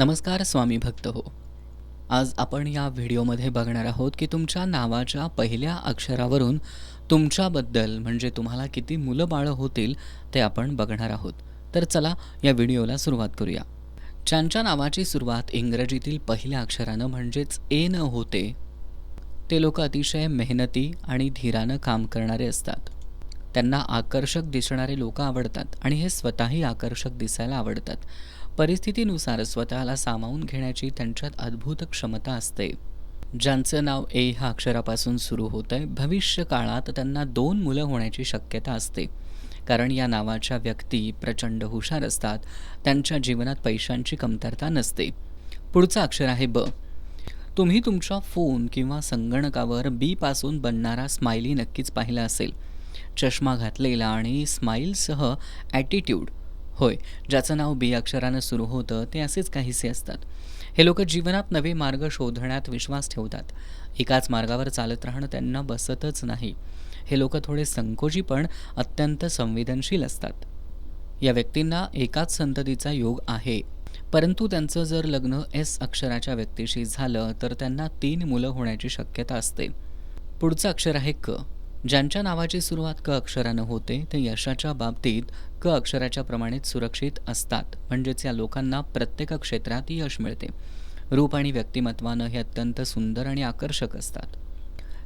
नमस्कार स्वामी भक्त हो. आज आपण या व्हिडिओमध्ये बघणार आहोत की तुमच्या नावाच्या पहिल्या अक्षरावरून तुमच्याबद्दल म्हणजे तुम्हाला किती मुलं बाळं होतील ते आपण बघणार आहोत. तर चला या व्हिडिओला सुरुवात करूया. ज्यांच्या नावाची सुरुवात इंग्रजीतील पहिल्या अक्षरानं म्हणजेच ए न होते ते लोक अतिशय मेहनती आणि धीरानं काम करणारे असतात. त्यांना आकर्षक दिसणारे लोक आवडतात आणि हे स्वतःही आकर्षक दिसायला आवडतात. परिस्थितीनुसार स्वतःला सामावून घेण्याची त्यांच्यात अद्भुत क्षमता असते. ज्यांचं नाव ए ह्या अक्षरापासून सुरू होतं आहे भविष्य काळात त्यांना दोन मुलं होण्याची शक्यता असते. कारण या नावाच्या व्यक्ती प्रचंड हुशार असतात त्यांच्या जीवनात पैशांची कमतरता नसते. पुढचं अक्षर आहे ब. तुम्ही तुमच्या फोन किंवा संगणकावर बी पासून बनणारा स्माइली नक्कीच पाहिला असेल. चष्मा घातलेला आणि स्माईलसह ॲटिट्यूड होय ज्याचं नाव बी अक्षरानं सुरू होतं ते असेच काहीसे असतात. हे लोक जीवनात नवे मार्ग शोधण्यात विश्वास ठेवतात. एकाच मार्गावर चालत राहणं त्यांना बसतच नाही. हे लोक थोडे संकोची पण अत्यंत संवेदनशील असतात. या व्यक्तींना एकाच संततीचा योग आहे. परंतु त्यांचं जर लग्न एस अक्षराच्या व्यक्तीशी झालं तर त्यांना तीन मुलं होण्याची शक्यता असते. पुढचं अक्षर आहे क. ज्यांच्या नावाची सुरुवात क अक्षरानं होते ते यशाच्या बाबतीत क अक्षराच्या प्रमाणेच सुरक्षित असतात. म्हणजेच या लोकांना प्रत्येक क्षेत्रात यश मिळते. रूप आणि व्यक्तिमत्वानं हे अत्यंत सुंदर आणि आकर्षक असतात.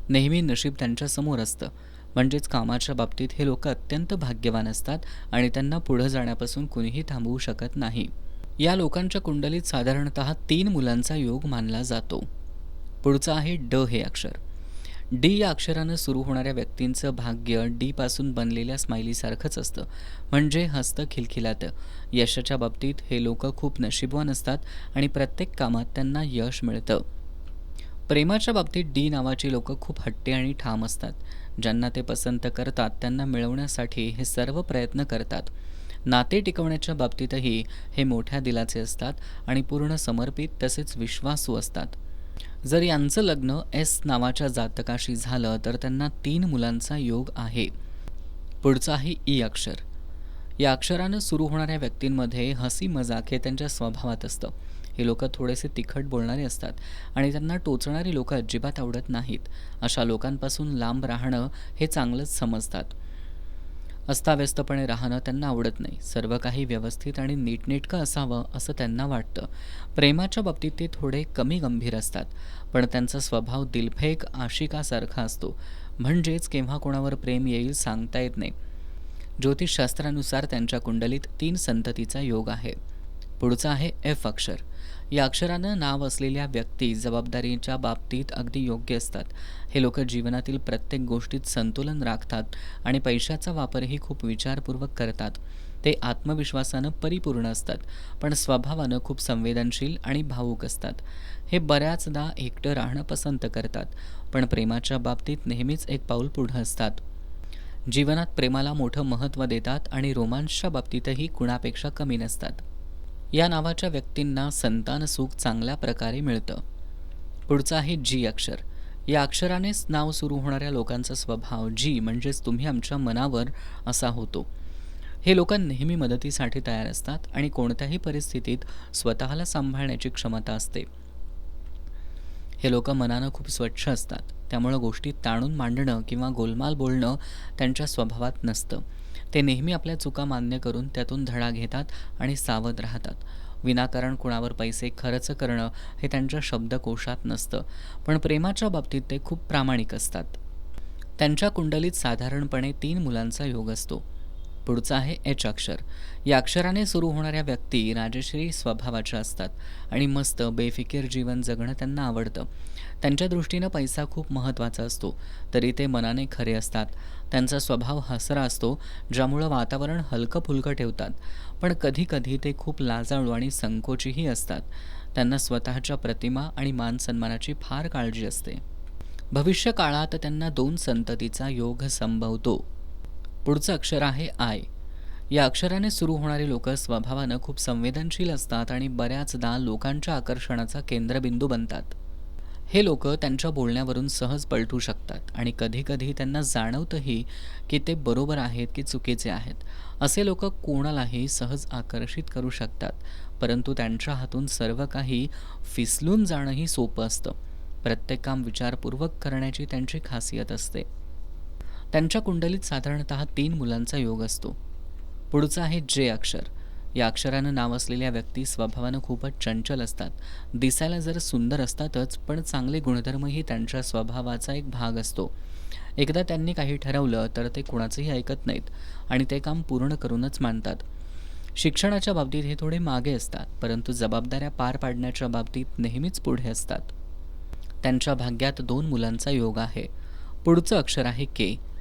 नेहमी नशीब त्यांच्यासमोर असतं. म्हणजेच कामाच्या बाबतीत हे लोक अत्यंत भाग्यवान असतात आणि त्यांना पुढं जाण्यापासून कुणीही थांबवू शकत नाही. या लोकांच्या कुंडलीत साधारणत तीन मुलांचा योग मानला जातो. पुढचं आहे ड हे अक्षर. डी या अक्षरानं सुरू होणाऱ्या व्यक्तींचं भाग्य डी पासून बनलेल्या स्माइलीसारखंच असतं. म्हणजे हस्त खिलखिलातं. यशाच्या बाबतीत हे लोक खूप नशीबवान असतात आणि प्रत्येक कामात त्यांना यश मिळतं. प्रेमाच्या बाबतीत डी नावाची लोक खूप हट्टी आणि ठाम असतात. ज्यांना ते पसंत करतात त्यांना मिळवण्यासाठी हे सर्व प्रयत्न करतात. नाते टिकवण्याच्या बाबतीतही हे मोठ्या दिलाचे असतात आणि पूर्ण समर्पित तसेच विश्वासू असतात. जर यांचं लग्न एस नावाच्या जातकाशी झालं तर त्यांना तीन मुलांचा योग आहे. पुढचं आहे ई अक्षर. या अक्षरानं सुरू होणाऱ्या व्यक्तींमध्ये हसी मजाक हे त्यांच्या स्वभावात असतं. हे लोक थोडेसे तिखट बोलणारे असतात आणि त्यांना टोचणारी लोक अजिबात आवडत नाहीत. अशा लोकांपासून लांब राहणं हे चांगलंच समजतात. अस्ताव्यस्तपणे राहणं त्यांना आवडत नाही. सर्व काही व्यवस्थित आणि नीटनेटकं असावं असं त्यांना वाटतं. प्रेमाच्या बाबतीत ते थोडे कमी गंभीर असतात पण त्यांचा स्वभाव दिलफेक आशिकासारखा असतो. म्हणजेच केव्हा कोणावर प्रेम येईल सांगता येत नाही. ज्योतिषशास्त्रानुसार त्यांच्या कुंडलीत तीन संततीचा योग आहे. पुढचा आहे एफ अक्षर. या अक्षरानं नाव असलेल्या व्यक्ती जबाबदारीच्या बाबतीत अगदी योग्य असतात. हे लोक जीवनातील प्रत्येक गोष्टीत संतुलन राखतात आणि पैशाचा वापरही खूप विचारपूर्वक करतात. ते आत्मविश्वासानं परिपूर्ण असतात पण स्वभावानं खूप संवेदनशील आणि भावूक असतात. हे बऱ्याचदा एकटं राहणं पसंत करतात पण प्रेमाच्या बाबतीत नेहमीच एक पाऊल पुढं असतात. जीवनात प्रेमाला मोठं महत्त्व देतात आणि रोमांसच्या बाबतीतही कुणापेक्षा कमी नसतात. या नावाच्या व्यक्तींना संतान सुख चांगल्या प्रकारे मिळतं. पुढचं आहे जी अक्षर. या अक्षरानेच नाव सुरू होणाऱ्या लोकांचा स्वभाव जी म्हणजेच तुम्ही आमच्या मनावर असा होतो. हे लोक नेहमी मदतीसाठी तयार असतात आणि कोणत्याही परिस्थितीत स्वतःला सांभाळण्याची क्षमता असते. हे लोक मनानं खूप स्वच्छ असतात. त्यामुळं गोष्टी ताणून मांडणं किंवा गोलमाल बोलणं त्यांच्या स्वभावात नसतं. ते नेहमी आपल्या चुका मान्य करून त्यातून धडा घेतात आणि सावध राहतात. विनाकारण कुणावर पैसे खर्च करणं हे त्यांच्या शब्दकोशात नसतं पण प्रेमाच्या बाबतीत ते खूप प्रामाणिक असतात. त्यांच्या कुंडलीत साधारणपणे तीन मुलांचा योग असतो. पुढचं आहे एच अक्षर. या अक्षराने सुरू होणाऱ्या व्यक्ती राजश्री स्वभावाच्या असतात आणि मस्त बेफिकीर जीवन जगणं त्यांना आवडतं. त्यांच्या दृष्टीनं पैसा खूप महत्त्वाचा असतो तरी ते मनाने खरे असतात. त्यांचा स्वभाव हसरा असतो ज्यामुळं वातावरण हलकं फुलकं ठेवतात. पण कधीकधी ते खूप लाजाळू आणि संकोचीही असतात. त्यांना स्वतःच्या प्रतिमा आणि मानसन्मानाची फार काळजी असते. भविष्यकाळात त्यांना दोन संततीचा योग संभवतो. पुढचं अक्षर आहे आय. या अक्षराने सुरू होणारे लोक स्वभावानं खूप संवेदनशील असतात आणि बऱ्याचदा लोकांच्या आकर्षणाचा केंद्रबिंदू बनतात. हे लोक त्यांच्या बोलण्यावरून सहज पलटू शकतात आणि कधीकधी त्यांना जाणवतंही की ते बरोबर आहेत की चुकीचे आहेत. असे लोक कोणालाही सहज आकर्षित करू शकतात परंतु त्यांच्या हातून सर्व काही फिसलून जाणंही सोपं असतं. प्रत्येक काम विचारपूर्वक करण्याची त्यांची खासियत असते. त्यांच्या कुंडलीत साधारणत तीन मुलांचा योग असतो. पुढचं आहे जे अक्षर. या अक्षरानं नाव असलेल्या व्यक्ती स्वभावानं खूपच चंचल असतात. दिसायला जर सुंदर असतातच पण चांगले गुणधर्मही त्यांच्या स्वभावाचा एक भाग असतो. एकदा त्यांनी काही ठरवलं तर ते कुणाचंही ऐकत नाहीत आणि ते काम पूर्ण करूनच मानतात. शिक्षणाच्या बाबतीत हे थोडे मागे असतात परंतु जबाबदाऱ्या पार पाडण्याच्या बाबतीत नेहमीच पुढे असतात. त्यांच्या भाग्यात दोन मुलांचा योग आहे. पुढचं अक्षर आहे के.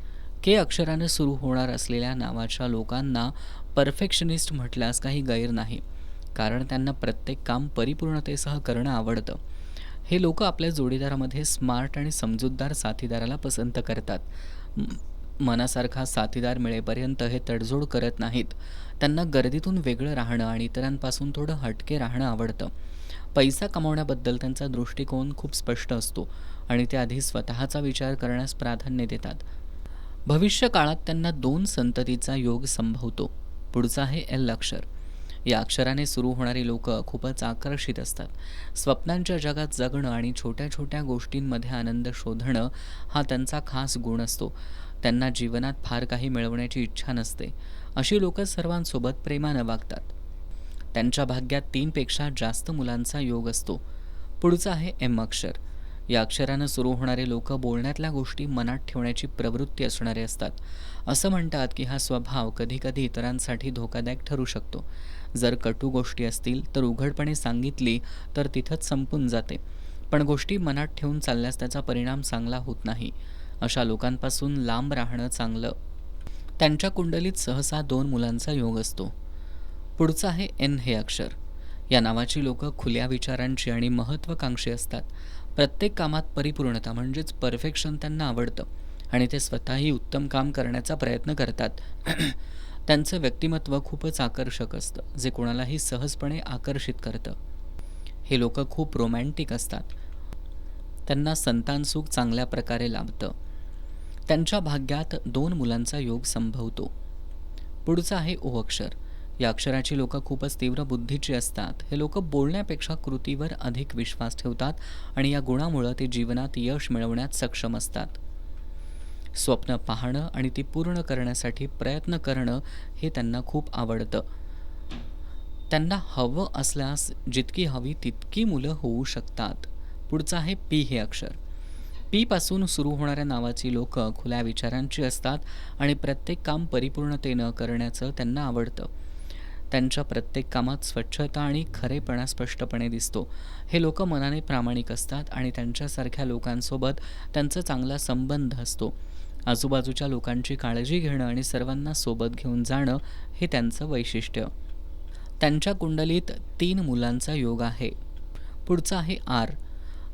के अक्षरानं सुरू होणार असलेल्या नावाच्या लोकांना परफेक्शनिस्ट म्हटल्यास काही गैर नाही. कारण त्यांना प्रत्येक काम परिपूर्णतेसह करणं आवडतं. हे लोक आपल्या जोडीदारामध्ये स्मार्ट आणि समजूतदार साथीदाराला पसंत करतात. मनासारखा साथीदार मिळेपर्यंत हे तडजोड करत नाहीत. त्यांना गर्दीतून वेगळं राहणं आणि इतरांपासून थोडं हटके राहणं आवडतं. पैसा कमावण्याबद्दल त्यांचा दृष्टिकोन खूप स्पष्ट असतो आणि ते आधी स्वतःचा विचार करण्यास प्राधान्य देतात. भविष्यकाळात त्यांना दोन संततीचा योग संभवतो. पुढचं आहे एल अक्षर. या अक्षराने सुरू होणारी लोक खूपच आकर्षित असतात. स्वप्नांच्या जगात जगणं आणि छोट्या छोट्या गोष्टींमध्ये आनंद शोधणं हा त्यांचा खास गुण असतो. त्यांना जीवनात फार काही मिळवण्याची इच्छा नसते. अशी लोक सर्वांसोबत प्रेमानं वागतात. त्यांच्या भाग्यात तीनपेक्षा जास्त मुलांचा योग असतो. पुढचं आहे एम अक्षर. या अक्षरानं सुरू होणारे लोक बोलण्यातल्या गोष्टी मनात ठेवण्याची प्रवृत्ती असणारे असतात. असं म्हणतात की हा स्वभाव कधीकधी इतरांसाठी धोकादायक ठरू शकतो. जर कटू गोष्टी असतील तर उघडपणे सांगितली तर तिथंच संपून जाते. पण गोष्टी मनात ठेवून चालल्यास त्याचा परिणाम चांगला होत नाही. अशा लोकांपासून लांब राहणं चांगलं. त्यांच्या कुंडलीत सहसा दोन मुलांचा योग असतो. पुढचं आहे एन हे अक्षर. या नावाची लोकं खुल्या विचारांची आणि महत्त्वाकांक्षी असतात. प्रत्येक कामात परिपूर्णता म्हणजेच परफेक्शन त्यांना आवडतं. आणि ते स्वतःही उत्तम काम करण्याचा प्रयत्न करतात. त्यांचं व्यक्तिमत्व खूपच आकर्षक असतं जे कोणालाही सहजपणे आकर्षित करतं. हे लोक खूप रोमॅन्टिक असतात. त्यांना संतान सुख चांगल्या प्रकारे लाभतं. त्यांच्या भाग्यात दोन मुलांचा योग संभवतो. पुढचं आहे ओ अक्षर या अक्षराची लोक खूपच तीव्र बुद्धीची असतात. हे लोक बोलण्यापेक्षा कृतीवर अधिक विश्वास ठेवतात आणि या गुणामुळं ते जीवनात यश मिळवण्यात सक्षम असतात. स्वप्न पाहणं आणि ती पूर्ण करण्यासाठी प्रयत्न करणं हे त्यांना खूप आवडतं. त्यांना हवं असल्यास जितकी हवी तितकी मुलं होऊ शकतात. पुढचं आहे पी हे अक्षर. पी पासून सुरू होणाऱ्या नावाची लोक खुल्या विचारांची असतात आणि प्रत्येक काम परिपूर्णतेनं करण्याचं त्यांना आवडतं. त्यांच्या प्रत्येक कामात स्वच्छता आणि खरेपणा स्पष्टपणे दिसतो. हे लोक मनाने प्रामाणिक असतात आणि त्यांच्यासारख्या लोकांसोबत त्यांचा चांगला संबंध असतो. आजूबाजूच्या लोकांची काळजी घेणं आणि सर्वांना सोबत घेऊन जाणं हे त्यांचं वैशिष्ट्य. त्यांच्या कुंडलीत तीन मुलांचा योग आहे. पुढचं आहे आर.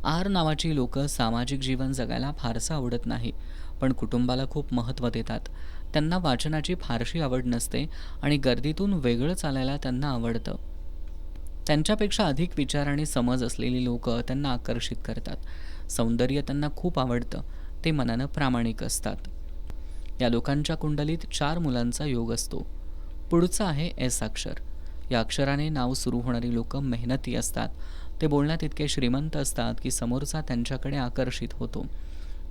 आर नावाची लोक सामाजिक जीवन जगायला फारसं आवडत नाही पण कुटुंबाला खूप महत्त्व देतात. त्यांना वाचनाची फारशी आवड नसते आणि गर्दीतून वेगळं चालायला त्यांना आवडतं. त्यांच्यापेक्षा अधिक विचार आणि समज असलेली लोक त्यांना आकर्षित करतात. सौंदर्य त्यांना खूप आवडतं. ते मनानं प्रामाणिक असतात. या लोकांच्या कुंडलीत चार मुलांचा योग असतो. पुढचं आहे एस अक्षर. या अक्षराने नाव सुरू होणारी लोक मेहनती असतात. ते बोलण्यात इतके श्रीमंत असतात की समोरचा त्यांच्याकडे आकर्षित होतो.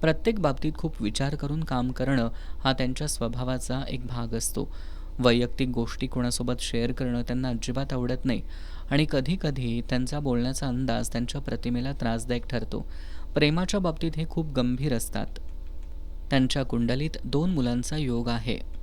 प्रत्येक बाबतीत खूप विचार करून काम करणं हा त्यांच्या स्वभावाचा एक भाग असतो. वैयक्तिक गोष्टी कोणासोबत शेअर करणं त्यांना अजिबात आवडत नाही आणि कधीकधी त्यांचा बोलण्याचा अंदाज त्यांच्या प्रतिमेला त्रासदायक ठरतो. प्रेमाच्या बाबतीत हे खूप गंभीर असतात. त्यांच्या कुंडलीत दोन मुलांचा योग आहे.